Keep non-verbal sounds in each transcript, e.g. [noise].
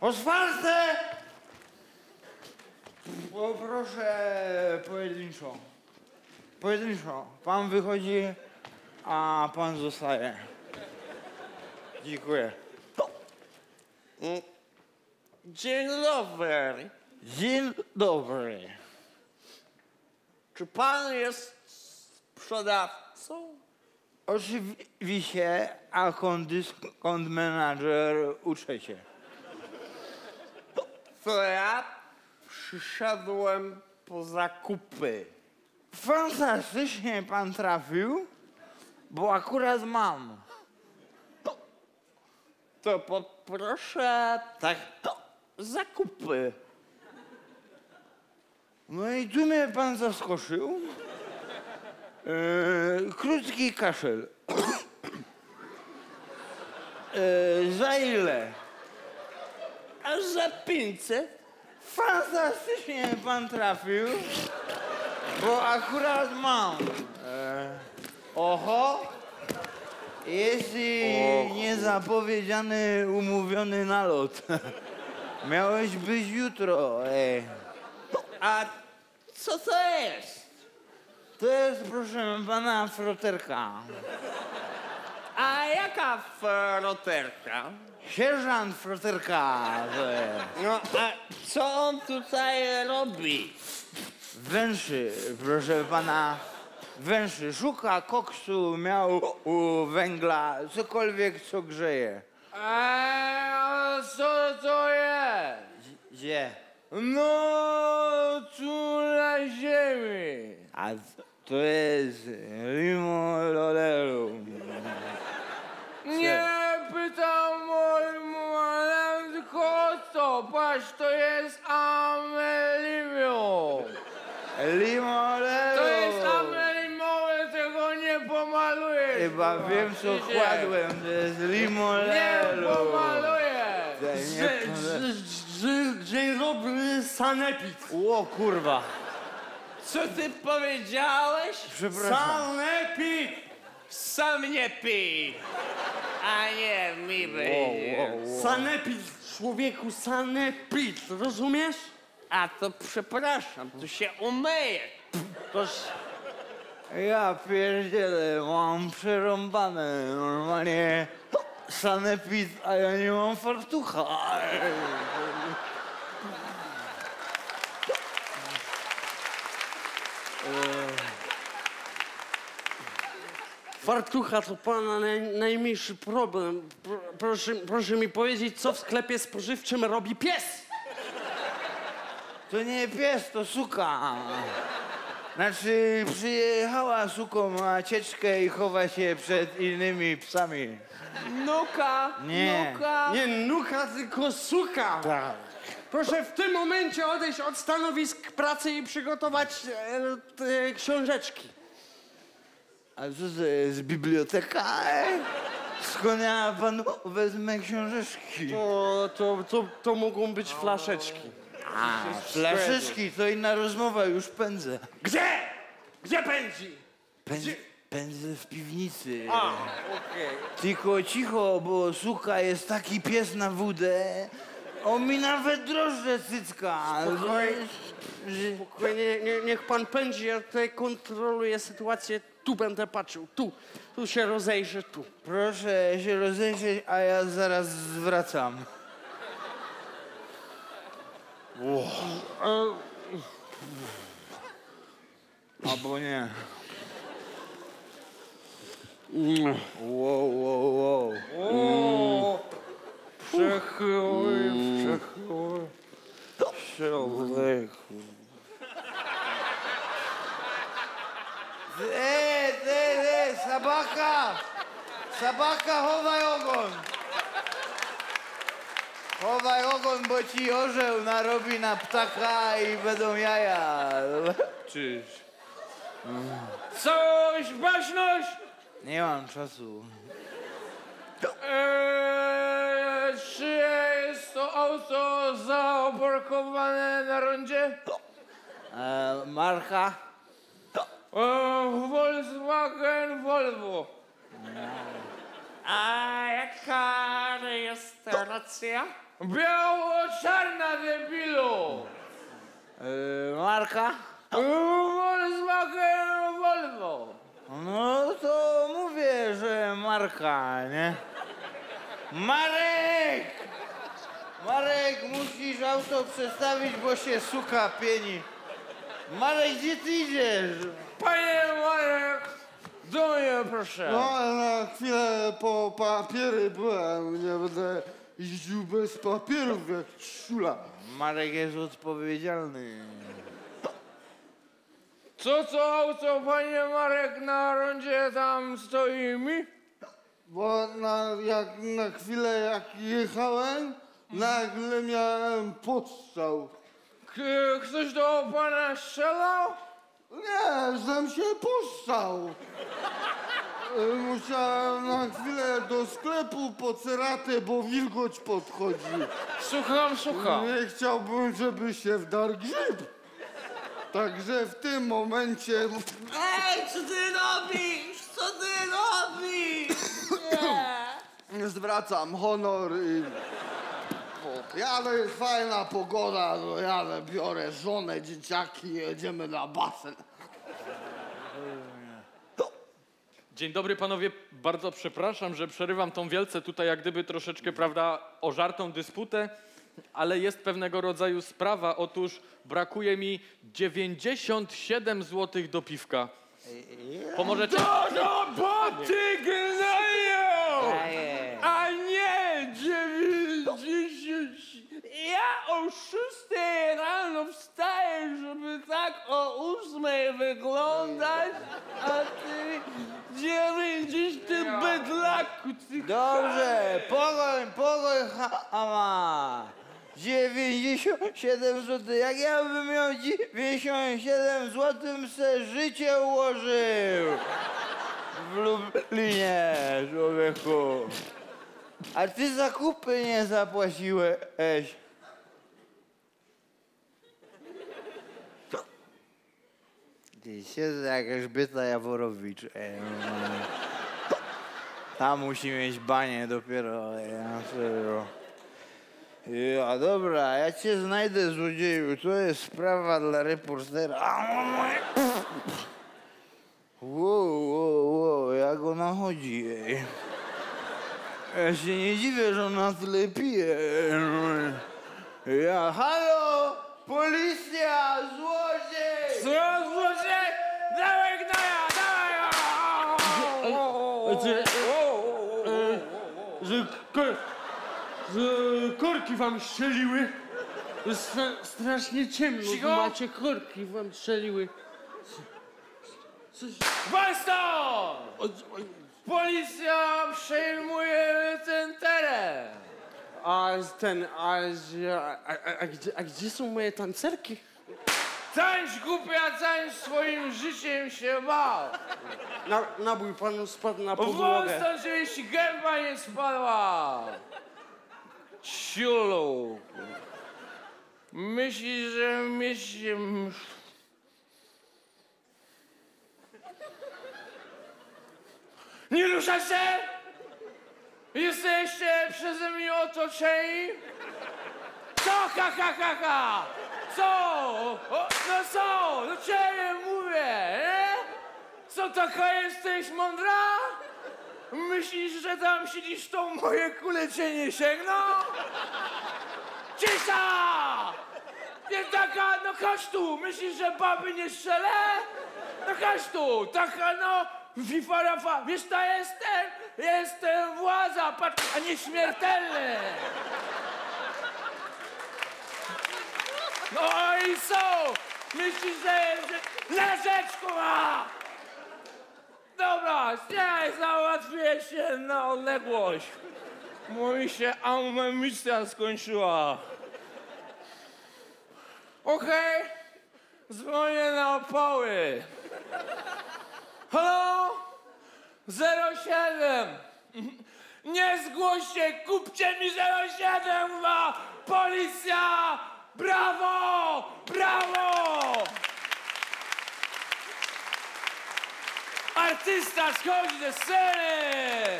Otwarte! Poproszę pojedynczo. Pojedynczo. Pan wychodzi, a pan zostaje. Dziękuję. Dzień dobry. Dzień dobry. Czy pan jest sprzedawcą? Oczywiście, a dyskont menadżer uczę się. To ja przyszedłem po zakupy. Fantastycznie pan trafił, bo akurat mam. To poproszę Tak. zakupy. No i tu mnie pan zaskoczył. E, krótki kaszel. [coughs] E, za ile? A za 500? Fantastycznie pan trafił, bo akurat mam. E, oho. Jest i niezapowiedziany, umówiony nalot. [laughs] Miałeś być jutro. Ej. A co to jest? To jest, proszę pana, froterka. A jaka froterka? Sierżant froterka. to jest. No a co on tutaj robi? Węszy, proszę pana. Węszy. Szuka koksu, miał u węgla, cokolwiek, co grzeje. A co to jest? Gdzie? No, tu na ziemi. A to jest limololelu. Nie pytam co? Patrz, to jest amelimium. Limolelu. To jest amelimowe, tego nie pomalujesz. Chyba wiem, co kładłem. To jest pomalujesz. Nie, nie, Dzień dobry, sanepid. O kurwa. Co ty powiedziałeś? Przepraszam. Sanepid. Sam nie pij. A nie, mi będzie. Sanepid, człowieku, sanepid, rozumiesz? A to przepraszam, tu się umyję. Toż Ja pierdzielę, mam przerąbane normalnie sanepid, a ja nie mam fartucha. Fartucha to pana naj, najmniejszy problem. Pro, proszę, proszę mi powiedzieć, co w sklepie spożywczym robi pies? To nie pies, to suka. Znaczy przyjechała suką na cieczkę i chowa się przed innymi psami. Nuka, Nie. nuka. Nie nuka, tylko suka. Tak. Proszę w tym momencie odejść od stanowisk pracy i przygotować e, te książeczki. A co to jest biblioteka? e? Skąd ja panu wezmę książeczki? To, to, to, to mogą być flaszeczki. A, flaszeczki to inna rozmowa, już pędzę. Gdzie? Gdzie pędzi? Pędzę, pędzę w piwnicy. A, okej. Tylko cicho, bo suka jest taki pies na wódę. On mi nawet drożdże cycka. Spokojnie. Spokojnie, nie, niech pan pędzi, ja tutaj kontroluję sytuację. Tu będę patrzył, tu. Tu się rozejrzę, tu. Proszę się rozejrzeć, a ja zaraz zwracam. Albo nie. Wow, wow, wow. Człowieku. Ej, ej, ej, sabaka! Sabaka, chowaj ogon! Chowaj ogon, bo ci orzeł narobi na ptaka i będą jaja. Czyż? Coś, baśność? Nie mam czasu. Eee, czy jest to auto zaoborkowane na rondzie? E, marka? Eee, Volkswagen Volvo. A jaka rejestracja? Biało-czarna, debilu! Yy, marka? Volkswagen Volvo. No to mówię, że marka, nie? Marek! Marek, musisz auto przestawić, bo się suka pieni. Marek, gdzie ty idziesz? Panie Marek, do mnie proszę. No, ale na chwilę po papiery byłem. Nie będę jeździł bez papierów jak szula. Marek jest odpowiedzialny. Co to auto, panie Marek, na rondzie tam stoi mi? Bo na, jak na chwilę jak jechałem, nagle miałem podstrzał. K- ktoś do pana strzelał? Nie, żem się puszczał. Y, Musiałem na chwilę do sklepu po ceratę, bo wilgoć podchodzi. Słucham, słucham. Nie chciałbym, żeby się wdarł grzyb. Także w tym momencie Ej, co ty robisz? Co ty robisz? zwracam honor i... bo Jadę, jest fajna pogoda, no jadę, biorę żonę, dzieciaki, jedziemy na basen. Dzień dobry panowie, bardzo przepraszam, że przerywam tą wielce tutaj jak gdyby troszeczkę, prawda, ożartą dysputę, ale jest pewnego rodzaju sprawa. Otóż brakuje mi 97 zł do piwka. Pomożecie? No bo 8 wyglądać, a ty 90 ty bydlaku, ty Dobrze, pogoń, pogoń, hama. 97 zł. Jak ja bym miał 97 zł, bym se życie ułożył. W Lublinie, człowieku. A ty zakupy nie zapłaciłeś. Siedzę jak Elżbieta Jaworowicz. Normalnie. Tam musi mieć banie dopiero, ja serio. Ja, dobra, ja cię znajdę, złodzieju. To jest sprawa dla reportera. Wow, wow, wow, jak ona chodzi, ej. Ja się nie dziwię, że ona tyle pije. Ja, halo! Policja! Złodziej! Co, ko- że korki wam strzeliły. Stra- strasznie ciemno, Cicho. macie korki wam strzeliły. Coś... O, Policja przejmuje ten teren. a ten, a, a, a, a, gdzie, a gdzie są moje tancerki? Tańcz głupia, tańcz swoim życiem się bał. Na, nabój panu spadł na Wąs podłogę. stąd, żeby ci gęba nie spadła. Ciulu. Myślisz, że mieści... Nie ruszaj się! Jesteście przeze mnie otoczeni? Co, ha, ha, ha, ha? Co? O, no co? Do ciebie mówię, nie? Co, taka jesteś mądra? Myślisz, że tam siedzisz, to moje kule cię nie sięgną? Cisza! Nie taka, no chodź tu! Myślisz, że baby nie strzelę? No chodź tu! Taka, no, fifa rafa. Wiesz, to jestem? Jestem władza, patrz, a nie śmiertelny! No i co? Myślisz, że, że leżeczku? Dobra, nie, załatwię się na odległość. Bo mi się amunicja skończyła. Okej, dzwonię na opały. Halo? 07. Nie zgłoście, kupcie mi 07, ma policja! Brawo! Brawo! Artysta schodzi ze sceny!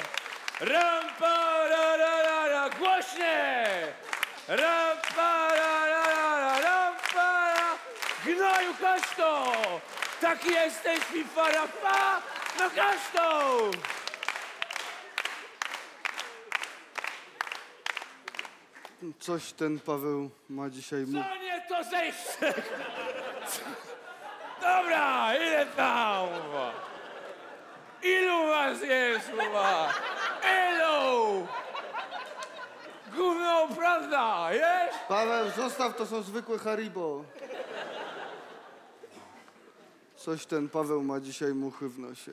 Rampa, ra, ra, ra, ra, głośniej! Ram, para, ra, ra, ra, ram, para. Gnoju kaszto! Taki jesteś mi farapa, no kaszto! Coś ten Paweł ma dzisiaj mu... Co nie to zejście? Dobra, ile tam? Ilu was jest, kurwa? Ilu? Gówno, prawda, jest? Paweł, zostaw, to są zwykłe Haribo. Coś ten Paweł ma dzisiaj muchy w nosie.